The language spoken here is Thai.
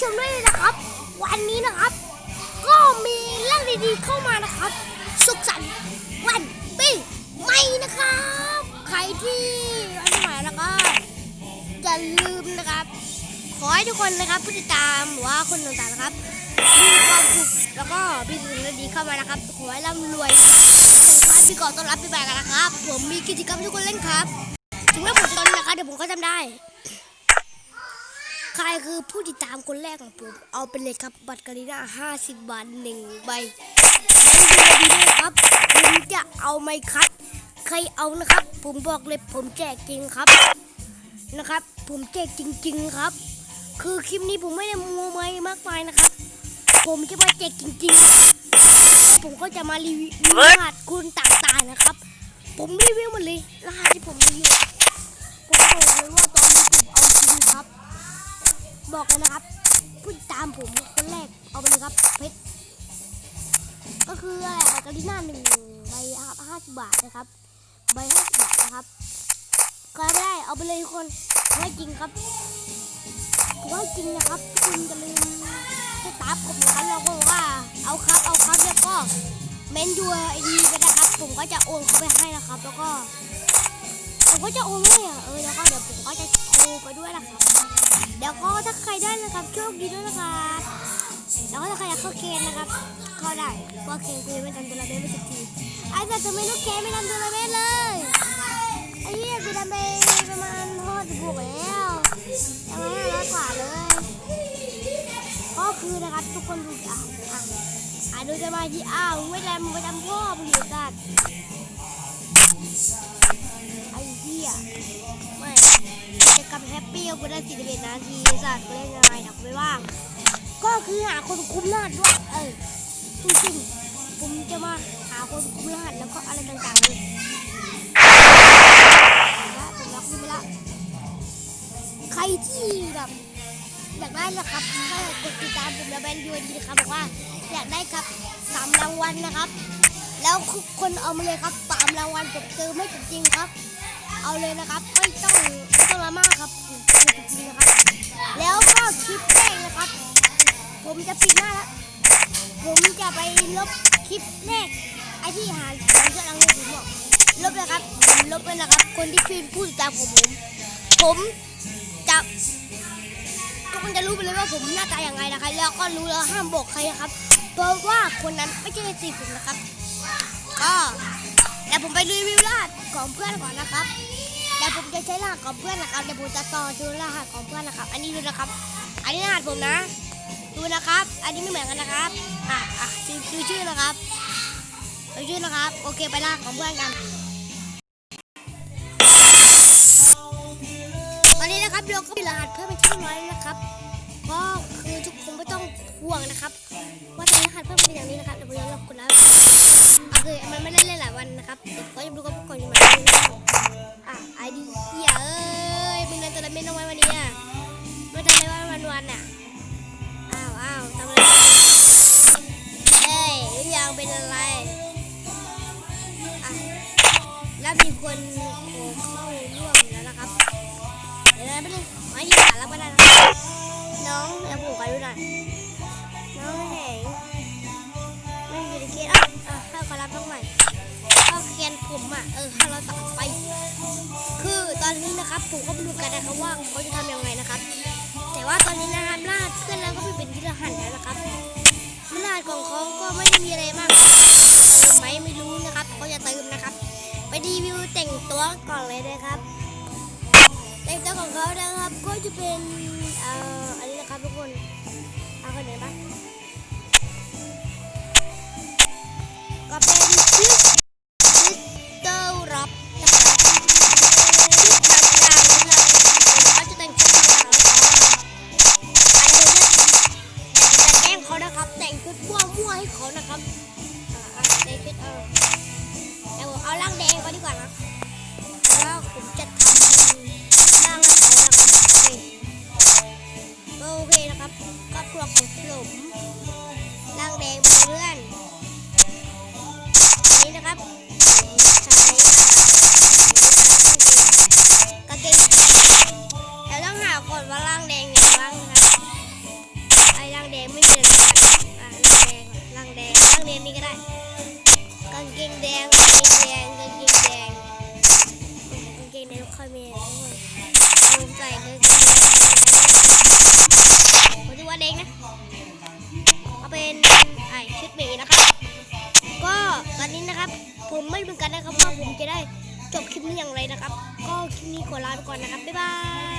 ชมด้วยนะครับ วันนี้นะครับ ก็มีเรื่องดีๆเข้ามานะครับ สุขสันต์วันปีใหม่นะครับ ใครที่วันใหม่แล้วก็อย่าลืมนะครับ ขอให้ทุกคนนะครับผู้ติดตามหรือว่าคนต่างๆนะครับมีความสุขแล้วก็มีสิ่งดีๆเข้ามานะครับขอให้ร่ำรวยนะครับปีก่อนต้อนรับปีใหม่กันนะครับ ผมมีกิจกรรมให้ทุกคนเล่นครับ ถึงแม้ผมจะตอนนะครับเดี๋ยวผมก็ทำได้ ใครคือผู้ติดตามคนแรกของผม เอาไปเลยครับ บัตรกาลิน่า50บาทหนึ่งใบแล้วดูดีด้วยครับผมจะเอาไหมครับ ใครเอานะครับ ผมบอกเลยผมแจกจริงครับนะครับ ผมแจกจริง ๆครับ คือคลิปนี้ผมไม่ได้มัวไมยมากมายนะครับ ผมจะมาแจกจริงๆผมก็จะมารีวิวรหัสคุณต่างๆนะครับ ผมรีวิวหมดเลยรหัสที่ผมรีวิวอะผมบอกเลยว่าตอนนี้ผมเอาจริงครับ บอกเลยนะครับผู้ติดตามผมคนแรกเอาไปเลยครับเพชรก็คืออะไรบัตรกาลิน่าหนึ่งใบห้าสิบบาทนะครับใบห้าสิบบาทนะครับใครได้เอาไปเลยทุกคนไว้จริงครับไว้จริงนะครับคุณจะลืมสตาร์ทผมนะครับเราก็ว่าเอาครับเอาครับแล้วก็เมนยูไอดีไปนะครับ ผมก็จะโอนเข้าไปให้นะครับ แล้วก็ ผมก็จะโอนให้อะเออแล้วก็เดี๋ยวผมก็จะโทรไปด้วยนะครับเดี๋ยวก็ถ้าใครได้นะครับโชคดีด้วยนะครับแล้วก็ถ้าใครอยากเข้าเคนนะครับก็ได้เพราะเคนกูยังไม่ทำตัวละเมตรไม่สักทีไอ้แต่ทำไมลูกเคนไม่ทำตัวละเมตรเลยไอ้เหี้ยกูทำไปประมาณหกสิบหกแล้วทำไมห้าร้อยกว่าเลย ก็คือนะครับทุกคนดูอะอะอะดูจะมาที่อ้าวไม่แรงมึงไปทำพ่อมึงอยู่สัตว์ กลับแฮปปี้กูได้สี่สิบเอ็ดนาทีสัตว์กูเล่นยังไงนะกูไม่ว่าง ก็คือหาคนคุมรหัสด้วยเออจริงๆผมจะมาหาคนคุมรหัสแล้วก็อะไรต่างๆเลยแล้วผมล็อกนี่ไปละใครที่แบบอยากได้นะครับถ้ากดติดตามผมแล้วแบนยูดีนะครับบอกว่าอยากได้ครับสามรางวัลนะครับ แล้วคนเอามาเลยครับสามรางวัลจบเติมไม่จบจริงครับ เอาเลยนะครับไม่ต้องไม่ต้องละมากครับจบจริงนะครับ แล้วก็คลิปแรกนะครับ ผมจะปิดหน้าแล้วผมจะไปลบคลิปแรกไอที่หาผมจะลังเลผมบอกลบเลยครับผมลบเลยนะครับ คนที่เป็นผู้ติดตามผม ผมจะทุกคนจะรู้ไปเลยว่าผมหน้าตาอย่างไรนะคะแล้วก็รู้แล้วห้ามบอกใครนะครับ เพราะว่าคนนั้นไม่ใช่สีผมนะครับ ก็ เดี๋ยวผมไปรีวิวรหัสของเพื่อนก่อนนะครับเดี๋ยวผมจะใช้รหัสของเพื่อนนะครับเดี๋ยวผมจะต่อดูรหัสของเพื่อนนะครับ อันนี้ดูนะครับ อันนี้รหัสผมนะ ดูนะครับ อันนี้ไม่เหมือนกันนะครับ อะอะดูดูชื่อนะครับดูชื่อนะครับ โอเคไปรหัสของเพื่อนกันตอนนี้นะครับเราก็มีรหัสเพิ่มเป็นที่ร้อยนะครับ ก็คือทุกคนไม่ต้องห่วงนะครับ ว่าจะรหัสเพิ่มเป็นอย่างนี้นะครับเดี๋ยวผมจะลองกดแล้วโอเคมันไม่ได้ นะครับเดี๋ยวก็จะดูกับพวกก่อนยังไงอะไอดีเฮียเอ้ยมึงเล่นตัวละเม็ดเอาไว้วันนี้อะไม่ทำอะไรวันวันวันอะอ้าวอ้าวทำอะไรเฮ้ยหรือยังเป็นอะไรอะแล้วมีคนโทรเข้าร่วมแล้วนะครับเดี๋ยวนะไปเลยมายืนขารับก็ได้นะน้องแล้วผมขอดูหน่อยน้องแหงไม่มีเกตอะอะให้ขอรับน้องใหม่ ก็เคียนผมอะเออให้เราตัดไป คือตอนนี้นะครับผมก็ไม่รู้กันนะครับว่าเขาจะทำยังไงนะครับ แต่ว่าตอนนี้นะครับรหัสเพื่อนเราก็ไม่เป็นที่รหัสแล้วนะครับรหัสของเขาก็ไม่ได้มีอะไรมากเติมไหมไม่รู้นะครับเขาจะเติมนะครับ ไปรีวิวแต่งตัวก่อนเลยนะครับ แต่งตัวของเขานะครับก็จะเป็นเอ่ออันนี้นะครับทุกคน เอาร่างแดงก่อนดีกว่านะแล้วผมจะทำร่างให้เขานะครับโอเคนะครับก็พวของผมร่างแดงเพื่อนอันนี้นะครับใช้กางเกงแล้วต้องหาก่อนว่าร่างแดงมีอะไรบ้างนะครับงไม่มีอะไรอะร่างแดงร่างแดงร่างแดงนี่ก็ได้ กางเกงแดงกางเกงแดงกางเกงแดงกางเกงแดงค่อยมีทุกคนเอาใส่กางเกงแดงผมถือว่าแดงนะเอาเป็นไอชุดหมีนะครับก็ตอนนี้นะครับ ผมไม่รู้เหมือนกันนะครับว่าผมจะได้จบคลิปนี้อย่างไรนะครับ ก็คลิปนี้ขอลาไปก่อนนะครับบ๊ายบาย